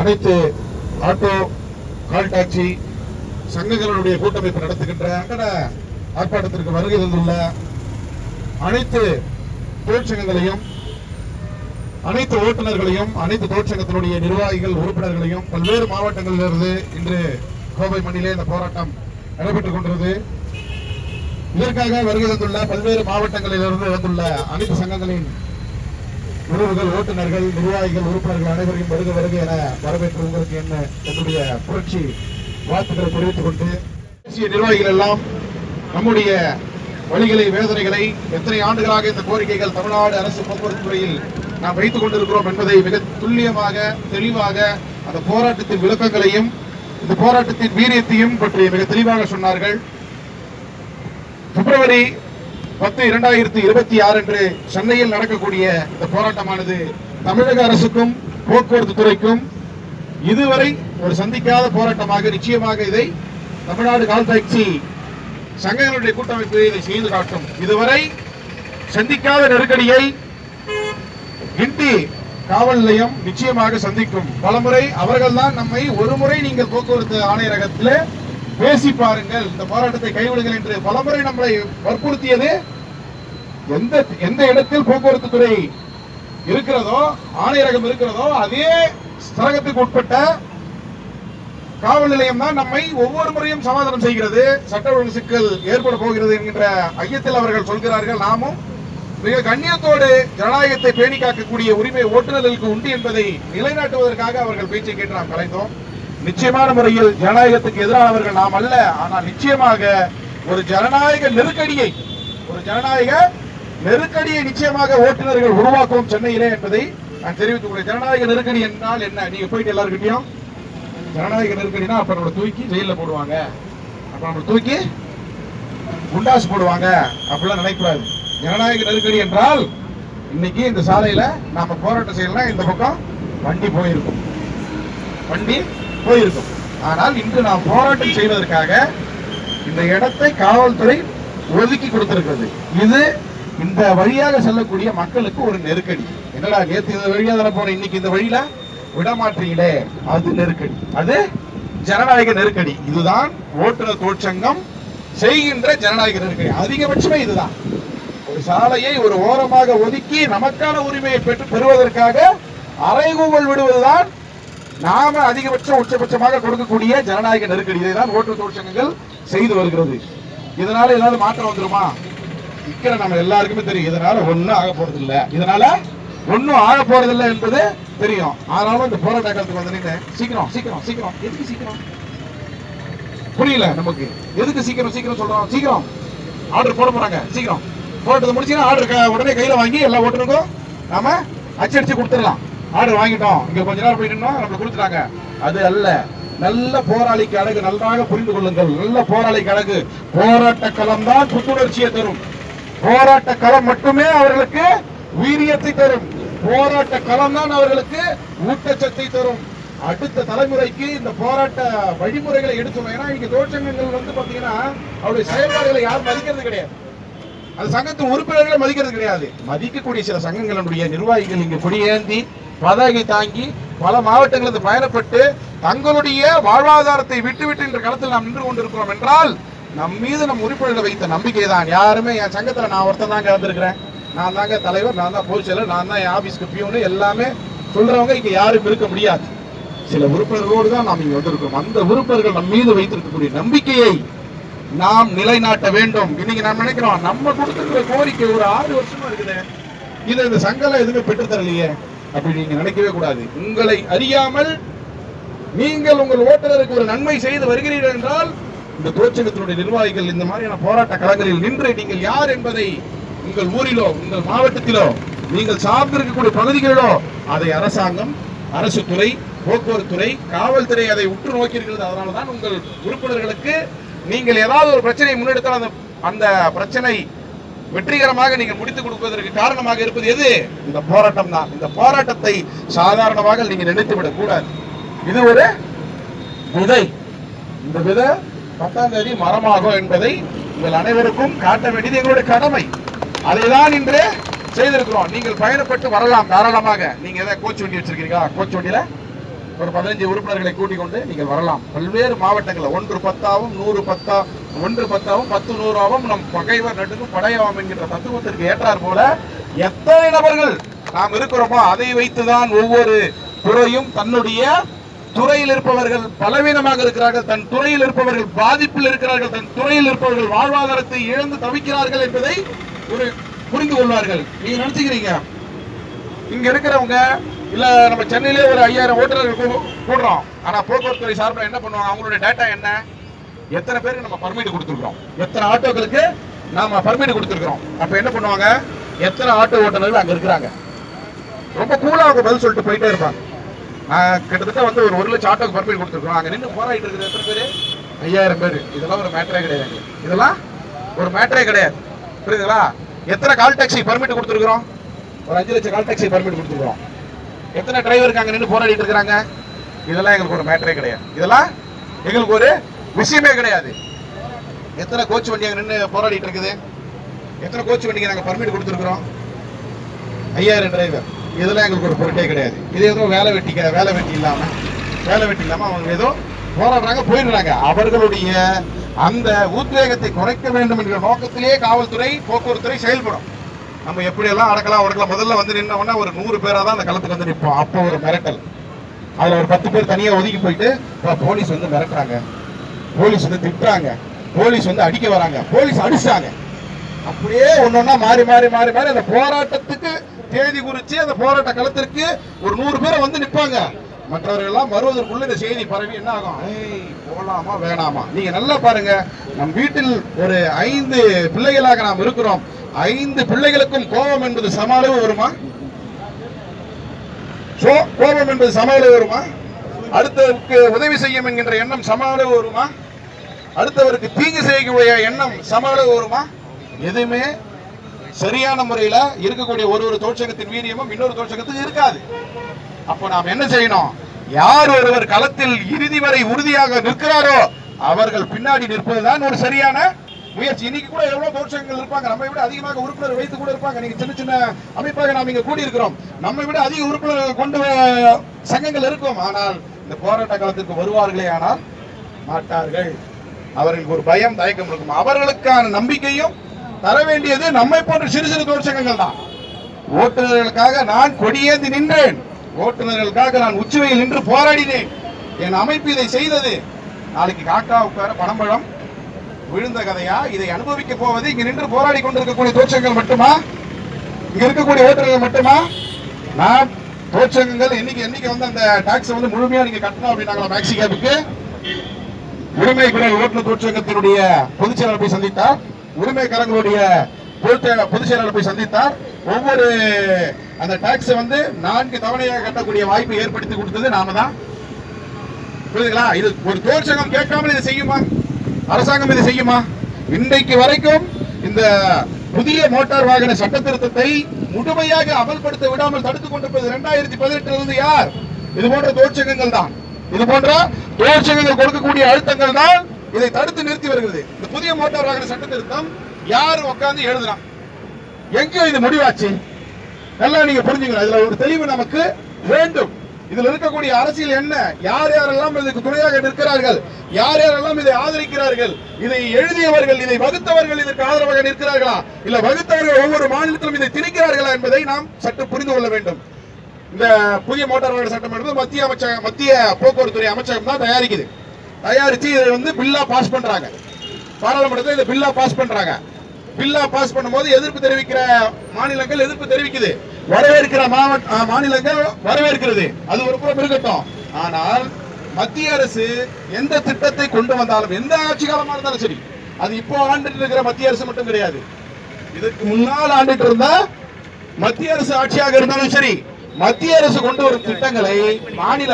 அனைத்து auto call taxi சங்கங்களுடைய கூட்டமைப்பு நடத்துகின்ற அங்கட ஆர்ப்பாட்டத்திற்கு வருகை தந்துள்ள அனைத்து தொழிற்சங்கங்களையும் அனைத்து ஓட்டுநர்களையும் அனைத்து தொழிற்சங்கத்தினுடைய நிர்வாகிகள் உறுப்பினர்களையும் பல்வேறு மாவட்டங்களிலிருந்து இன்று கோவை மண்ணிலே இந்த போராட்டம் நடைபெற்றுக் கொண்டிருந்தது. இதற்காக வருகை தந்துள்ள பல்வேறு மாவட்டங்களிலிருந்து வந்துள்ள அனைத்து சங்கங்களின் உறவுகள் ஓட்டுநர்கள் நிர்வாகிகள் உறுப்பினர்கள் அனைவரையும் வருக வருக என வரவேற்று உங்களுக்கு என்ன என்னுடைய புரட்சி வாழ்த்துக்களை தெரிவித்துக் கொண்டு தேசிய நிர்வாகிகள் எல்லாம் நம்முடைய வழிகளை வேதனைகளை எத்தனை ஆண்டுகளாக இந்த கோரிக்கைகள் தமிழ்நாடு அரசு போக்குவரத்து துறையில் நாம் வைத்துக் கொண்டிருக்கிறோம் என்பதை மிக துல்லியமாக தெளிவாக அந்த போராட்டத்தின் விளக்கங்களையும் இந்த போராட்டத்தின் வீரியத்தையும் பற்றி மிக தெளிவாக சொன்னார்கள். பிப்ரவரி பத்து இரண்டாயிரத்தி இருபத்தி ஆறு அன்று சென்னையில் நடக்கக்கூடிய இந்த போராட்டமானது தமிழக அரசுக்கும் போக்குவரத்து துறைக்கும் இதுவரை ஒரு சந்திக்காத போராட்டமாக நிச்சயமாக இதை தமிழ்நாடு கால் டாக்ஸி சங்கங்களுடைய கூட்டமைப்பு இதை செய்து காட்டும். இதுவரை சந்திக்காத நெருக்கடியை கிண்டி காவல் நிலையம் நிச்சயமாக சந்திக்கும். பலமுறை அவர்கள்தான் நம்மை ஒரு முறை நீங்கள் போக்குவரத்து ஆணையரகத்தில் பேசி பாருங்கள். இந்த போராட்டத்தை கைவிடுங்கள் என்று பலமுறை நம்மளை வற்புறுத்தியது. எந்த எந்த இடத்தில் போக்குவரத்து துறை இருக்கிறதோ ஆணையரகம் இருக்கிறதோ அதே சரகத்துக்கு உட்பட்ட காவல் நிலையம் தான் நம்மை ஒவ்வொரு முறையும் சமாதானம் செய்கிறது. சட்ட ஒழுங்கு சிக்கல் ஏற்பட போகிறது என்கின்ற ஐயத்தில் அவர்கள் சொல்கிறார்கள். நாமும் மிக கண்ணியத்தோடு ஜனநாயகத்தை பேணி காக்கக்கூடிய உரிமை ஓட்டுநர்களுக்கு உண்டு என்பதை நிலைநாட்டுவதற்காக அவர்கள் பேச்சை கேட்டு நாம் கலைந்தோம். நிச்சயமான முறையில் ஜனநாயகத்துக்கு எதிரானவர்கள் நாம் அல்ல. ஆனால் நிச்சயமாக ஒரு ஜனநாயக நெருக்கடியை ஒரு ஜனநாயக நெருக்கடியை நிச்சயமாக ஓட்டுநர்கள் உருவாக்கும் சென்னையிலே என்பதை நான் தெரிவித்துக் கொள்கிறேன். ஜனநாயக நெருக்கடி என்றால் என்ன? நீங்க போயிட்டு எல்லாருக்கிட்டையும் ஜனநாயக நெருக்கடினா அப்ப நம்மளை தூக்கி ஜெயில போடுவாங்க. அப்ப நம்மளை தூக்கி குண்டாசு போடுவாங்க. அப்படிலாம் நினைக்கக்கூடாது. ஜனநாயக நெருக்கடி என்றால் இன்னைக்கு இந்த சாலையில நாம போராட்டம் செய்யலாம் இந்த பக்கம் வண்டி போயிருக்கும். வண்டி போயிருக்கும். ஆனால் இன்று நாம் போராட்டம் செய்வதற்காக இந்த இடத்தை காவல்துறை ஒதுக்கி கொடுத்திருக்கிறது. இது இந்த வழியாக செல்லக்கூடிய மக்களுக்கு ஒரு நெருக்கடி. என்னடா நேற்று இந்த வழியாக தானே போன இன்னைக்கு இந்த வழியில? விடமாற்றீங்களே அது நெருக்கடி. அது ஜனநாயக நெருக்கடி. இதுதான் ஓட்டுநர் தொழிற்சங்கம் செய்கின்ற ஜனநாயக நெருக்கடி. அதிகபட்சமே இதுதான். ஒரு சாலையை ஒரு ஓரமாக ஒதுக்கி நமக்கான உரிமையை பெற்று பெறுவதற்காக அறைகூவல் விடுவதுதான் நாம அதிகபட்சம் உச்சபட்சமாக கொடுக்கக்கூடிய ஜனநாயக நெருக்கடி. இதைதான் ஓட்டு தொழிற்சங்கங்கள் செய்து வருகிறது. இதனால ஏதாவது மாற்றம் வந்துருமா? இக்கிற நம்ம எல்லாருக்குமே தெரியும். இதனால ஒன்றும் ஆக போறது இல்லை இதனால ஒன்றும் ஆக போறது இல்லை என்பது தெரியும். ஆனாலும் இந்த போராட்ட காலத்துக்கு வந்து சீக்கிரம் சீக்கிரம் சீக்கிரம். எதுக்கு சீக்கிரம்? புரியல நமக்கு. எதுக்கு சீக்கிரம் சீக்கிரம் சொல்றோம்? சீக்கிரம். ஆர்டர் போட போறாங்க. சீக்கிரம். போட்டது முடிச்சுன்னா ஆர்டர் உடனே கையில வாங்கி எல்லா ஓட்டுநருக்கும் நாம அச்சடிச்சு கொடுத்துடலாம். ஆர்டர் வாங்கிட்டோம். இங்க கொஞ்ச நேரம் போயிட்டு நம்மளுக்கு கொடுத்துட்டாங்க அது அல்ல. நல்ல போராளிக்கு அழகு நன்றாக புரிந்து கொள்ளுங்கள். நல்ல போராளிக்கு அழகு போராட்ட களம் தான் புத்துணர்ச்சியை தரும். போராட்ட களம் மட்டுமே அவர்களுக்கு வீரியத்தை தரும். போராட்ட களம் தான் அவர்களுக்கு ஊட்டச்சத்தை தரும். அடுத்த தலைமுறைக்கு இந்த போராட்ட வழிமுறைகளை எடுத்துணும் ஏன்னா இங்க தொழிற்சங்கங்கள் வந்து பாத்தீங்கன்னா அவருடைய செயல்பாடுகளை யாரும் மதிக்கிறது கிடையாது. அது சங்கத்தின் உறுப்பினர்களை மதிக்கிறது கிடையாது. மதிக்கக்கூடிய சில சங்கங்களுடைய நிர்வாகிகள் இங்கு கொடியேந்தி பதாகை தாங்கி பல மாவட்டங்களுக்கு பயணப்பட்டு தங்களுடைய வாழ்வாதாரத்தை விட்டுவிட்டு என்ற களத்தில் நாம் நின்று கொண்டிருக்கிறோம் என்றால் நம் மீது நம் உறுப்பினர்கள் வைத்த நம்பிக்கை தான் யாருமே என் சங்கத்தில் நான் ஒருத்தன் தாங்க வந்திருக்கிறேன் நான் தாங்க தலைவர் நான் தான் பொதுச் செயலர் நான் தான் என் ஆஃபீஸ்க்கு பியூனு எல்லாமே சொல்றவங்க இங்கே யாரும் இருக்க முடியாது. சில உறுப்பினர்களோடு தான் நாம் இங்கே வந்திருக்கிறோம். அந்த உறுப்பினர்கள் நம் மீது வைத்திருக்கக்கூடிய நம்பிக்கையை நாம் நிலைநாட்ட வேண்டும். இன்னைக்கு நாம் நினைக்கிறோம் நம்ம கொடுத்துருக்கிற கோரிக்கை ஒரு ஆறு வருஷமா இருக்குது. இதை இந்த சங்கம் எதுவுமே பெற்றுத்தரலையே. அப்படி நீங்க நினைக்கவே கூடாது. உங்களை அறியாமல் நீங்கள் உங்கள் ஓட்டுநருக்கு ஒரு நன்மை செய்து வருகிறீர்கள் என்றால் இந்த தொழிற்சங்கத்தினுடைய நிர்வாகிகள் இந்த மாதிரியான போராட்ட களங்களில் நின்று நீங்கள் யார் என்பதை உங்கள் ஊரிலோ உங்கள் மாவட்டத்திலோ நீங்கள் சார்ந்திருக்கக்கூடிய பகுதிகளிலோ அதை அரசாங்கம் அரசு துறை போக்குவரத்துறை காவல்துறை அதை உற்று நோக்கி இருக்கிறது அதனால தான் உங்கள் உறுப்பினர்களுக்கு நீங்கள் ஏதாவது ஒரு பிரச்சனையை முன்னெடுத்தால் அந்த அந்த பிரச்சனை வெற்றிகரமாக நீங்கள் முடித்துக் கொடுப்பதற்கு காரணமாக இருப்பது எது? இந்த போராட்டம் தான் இந்த போராட்டத்தை சாதாரணமாக நீங்க நினைத்து விடக் கூடாது இது ஒரு விதை. இந்த விதை பத்தாம் தேதி மரமாகும் என்பதை உங்கள் அனைவருக்கும் காட்ட வேண்டியது எங்களுடைய கடமை. அதைதான் இன்று செய்திருக்கிறோம். நீங்கள் பயணப்பட்டு வரலாம். தாராளமாக. நீங்க ஏதாவது கோச் வண்டி வச்சிருக்கீங்களா கோச் வண்டியில? ஒரு பதினஞ்சு உறுப்பினர்களை கூட்டிக் கொண்டு நீங்கள் வரலாம். பல்வேறு மாவட்டங்களில் ஒன்று பத்தாவும் நூறு பத்தா ஒன்று பத்தாவும் பத்து நூறாவும் நம் பகைவர் நடுங்கும் படையவாம் என்கின்ற தத்துவத்திற்கு ஏற்றார் போல எத்தனை நபர்கள் நாம் இருக்கிறோமோ அதை வைத்துதான் ஒவ்வொரு துறையும் தன்னுடைய துறையில் இருப்பவர்கள் பலவீனமாக இருக்கிறார்கள் தன் துறையில் இருப்பவர்கள் பாதிப்பில் இருக்கிறார்கள் தன் துறையில் இருப்பவர்கள் வாழ்வாதாரத்தை இழந்து தவிக்கிறார்கள் என்பதை ஒரு புரிந்து கொள்வார்கள். நீங்க நினைச்சுக்கிறீங்க? இங்க இருக்கிறவங்க இல்லை நம்ம சென்னையிலே ஒரு ஐயாயிரம் ஓட்டுநர்கள் கூடுறோம். ஆனால் போக்குவரத்து துறை சார்பில் என்ன பண்ணுவாங்க அவங்களுடைய டேட்டா என்ன? எத்தனை பேருக்கு நம்ம பர்மிட் கொடுத்துருக்கோம் எத்தனை ஆட்டோக்களுக்கு நாம பர்மிட் கொடுத்துருக்கோம் அப்போ என்ன பண்ணுவாங்க? எத்தனை ஆட்டோ ஓட்டுநர்கள் அங்கே இருக்கிறாங்க? ரொம்ப கூலாக அவங்க பதில் சொல்லிட்டு போயிட்டே இருப்பாங்க. நான் கிட்டத்தட்ட வந்து ஒரு ஒரு லட்சம் ஆட்டோக்கு பர்மிட் கொடுத்துருக்கோம் அங்கே நின்று போராடிட்டு இருக்கிற எத்தனை பேர்? ஐயாயிரம் பேர். இதெல்லாம் ஒரு மேட்டரே கிடையாது. இதெல்லாம் ஒரு மேட்டரே கிடையாது. புரியுதுங்களா? எத்தனை கால் டாக்ஸி பர்மிட் கொடுத்துருக்கோம் ஒரு அஞ்சு லட்சம் கால் டாக்ஸி பர்மிட் கொடுத்துருக்கோம் எத்தனை டிரைவருக்கு இருக்காங்க நின்று போராடிட்டு இருக்கிறாங்க? இதெல்லாம் எங்களுக்கு ஒரு மேட்டரே கிடையாது. இதெல்லாம் எங்களுக்கு ஒரு விஷயமே கிடையாது. எத்தனை கோச் வண்டி அங்கே நின்று போராடிட்டு இருக்குது? எத்தனை கோச் வண்டிக்கு நாங்கள் பர்மிட் கொடுத்துருக்குறோம்? ஐயாயிரம் டிரைவர் இதெல்லாம் எங்களுக்கு ஒரு பொருட்டே கிடையாது. இது எதுவும் வேலை வெட்டி வேலை வெட்டி இல்லாமல் வேலை வெட்டி இல்லாமல் அவங்க ஏதோ போராடுறாங்க போயிடுறாங்க. அவர்களுடைய அந்த உத்வேகத்தை குறைக்க வேண்டும் என்கிற நோக்கத்திலேயே காவல்துறை போக்குவரத்துறை செயல்படும். நம்ம எப்படியெல்லாம் அடக்கலாம் ஒடுக்கலாம் முதல்ல வந்து நின்னோம்னா ஒரு நூறு பேரா தான் அந்த களத்துக்கு வந்து நிற்போம் அப்போ ஒரு மிரட்டல். அதுல ஒரு பத்து பேர் தனியா ஒதுக்கி போயிட்டு போலீஸ் வந்து மிரட்டுறாங்க. போலீஸ் வந்து திட்டுறாங்க. போலீஸ் வந்து அடிக்க வராங்க. போலீஸ் அடிச்சாங்க. அப்படியே ஒன்னொன்னா மாறி மாறி மாறி மாறி அந்த போராட்டத்துக்கு தேதி குறிச்சு அந்த போராட்ட களத்திற்கு ஒரு நூறு பேரை வந்து நிற்பாங்க மற்றவர்கள் எல்லாம் வருவதற்குள்ள இந்த செய்தி பரவி என்ன ஆகும்? போலாமா வேணாமா? நீங்க நல்லா பாருங்க. நம் வீட்டில் ஒரு ஐந்து பிள்ளைகளாக நாம் இருக்கிறோம். ஐந்து பிள்ளைகளுக்கும் கோபம் என்பது சம அளவு வருமா கோபம் என்பது சம அளவு வருமா? அடுத்தவருக்கு உதவி செய்யும் என்கின்ற எண்ணம் சம அளவு வருமா? அடுத்தவருக்கு தீங்கு செய்யக்கூடிய எண்ணம் சம அளவு வருமா? எதுவுமே சரியான முறையில இருக்கக்கூடிய ஒரு ஒரு தோற்சகத்தின் வீரியமும் இன்னொரு தோற்சகத்துக்கு இருக்காது. அப்போ நாம் என்ன செய்யணும்? யார் ஒருவர் களத்தில் இறுதி வரை உறுதியாக நிற்கிறாரோ அவர்கள் பின்னாடி நிற்பதுதான் ஒரு சரியான முயற்சி. இன்னைக்கு கூட எவ்வளவு தோற்சகங்கள் இருப்பாங்க. நம்ம விட அதிகமாக உறுப்பினர் வைத்து கூட இருப்பாங்க. நீங்க சின்ன சின்ன அமைப்பாக நாம் இங்க கூடி இருக்கிறோம் நம்மை விட அதிக உறுப்பினர்கள் கொண்டு சங்கங்கள் இருக்கும். ஆனால் இந்த போராட்ட காலத்திற்கு வருவார்களே ஆனால் மாட்டார்கள். அவர்களுக்கு ஒரு பயம் தயக்கம் இருக்கும். அவர்களுக்கான நம்பிக்கையும் தர வேண்டியது நம்மை போன்ற சிறு சிறு தொழிற்சங்கங்கள் தான். ஓட்டுநர்களுக்காக நான் கொடியேந்தி நின்றேன். ஓட்டுநர்களுக்காக நான் உச்சுவையில் நின்று போராடினேன். என் அமைப்பு இதை செய்தது. நாளைக்கு காக்கா உட்கார பணம்பழம் விழுந்த கதையா? இதை அனுபவிக்க போவது இங்க நின்று போராடி கொண்டிருக்கக்கூடிய தோற்றங்கள் மட்டுமா? இங்க இருக்கக்கூடிய ஓட்டுநர்கள் மட்டுமா? நான் தோற்றங்கள் என்னைக்கு என்னைக்கு வந்து அந்த டாக்ஸ் வந்து முழுமையா நீங்க கட்டணும் அப்படின்னாங்களா மேக்ஸி கேபுக்கு உரிமை குரல் ஓட்டுநர் தோற்றங்கத்தினுடைய பொதுச் செயலாளர் போய் சந்தித்தார். உரிமைக்காரங்களுடைய பொதுச் பொதுச் செயலாளர் போய் சந்தித்தார். ஒவ்வொரு அந்த டாக்ஸ் வந்து நான்கு தவணையாக கட்டக்கூடிய வாய்ப்பை ஏற்படுத்தி கொடுத்தது நாம தான். புரியுதுங்களா? இது ஒரு தொழிற்சங்கம் கேட்காமல் இதை செய்யுமா? அரசாங்கம் இதை செய்யுமா? இன்றைக்கு வரைக்கும் இந்த புதிய மோட்டார் வாகன சட்ட திருத்தத்தை முழுமையாக அமல்படுத்த விடாமல் தடுத்துக் கொண்டிருப்பது இரண்டாயிரத்தி பதினெட்டுல இருந்து யார்? இது போன்ற தோற்சகங்கள் தான். இது போன்ற தோற்சகங்கள் கொடுக்கக்கூடிய அழுத்தங்கள் தான் இதை தடுத்து நிறுத்தி வருகிறது. இந்த புதிய மோட்டார் வாகன சட்ட திருத்தம் யார் உட்கார்ந்து எழுதுறான்? எங்க இது முடிவாச்சு. நல்லா நீங்க புரிஞ்சுக்கணும். இதுல ஒரு தெளிவு நமக்கு வேண்டும். இதில் இருக்கக்கூடிய அரசியல் என்ன? யார் யாரெல்லாம் இதுக்கு துணையாக நிற்கிறார்கள்? யார் யாரெல்லாம் இதை ஆதரிக்கிறார்கள்? இதை எழுதியவர்கள் இதை வகுத்தவர்கள் இதற்கு ஆதரவாக நிற்கிறார்களா? இல்ல வகுத்தவர்கள் ஒவ்வொரு மாநிலத்திலும் இதை திணிக்கிறார்களா என்பதை நாம் சற்று புரிந்து கொள்ள வேண்டும். இந்த புதிய மோட்டார் வாகன சட்டம் என்பது மத்திய அமைச்சகம் மத்திய போக்குவரத்துறை அமைச்சகம் தான் தயாரிக்குது. தயாரித்து இதை வந்து பில்லா பாஸ் பண்றாங்க. பாராளுமன்றத்தில் இதை பில்லா பாஸ் பண்றாங்க. பில்லா பாஸ் பண்ணும்போது எதிர்ப்பு தெரிவிக்கிற மாநிலங்கள் எதிர்ப்பு தெரிவிக்குது. வரவேற்கிற மாவட்ட மாநிலங்கள் வரவேற்கிறது. அது ஒரு புறம் இருக்கட்டும் ஆனால் மத்திய அரசு எந்த திட்டத்தை கொண்டு வந்தாலும் எந்த ஆட்சி காலமா இருந்தாலும் சரி அது இப்போ ஆண்டுட்டு இருக்கிற மத்திய அரசு மட்டும் கிடையாது. இதற்கு முன்னால் ஆண்டுட்டு இருந்தா மத்திய அரசு ஆட்சியாக இருந்தாலும் சரி மத்திய அரசு கொண்டு வரும் திட்டங்களை மாநில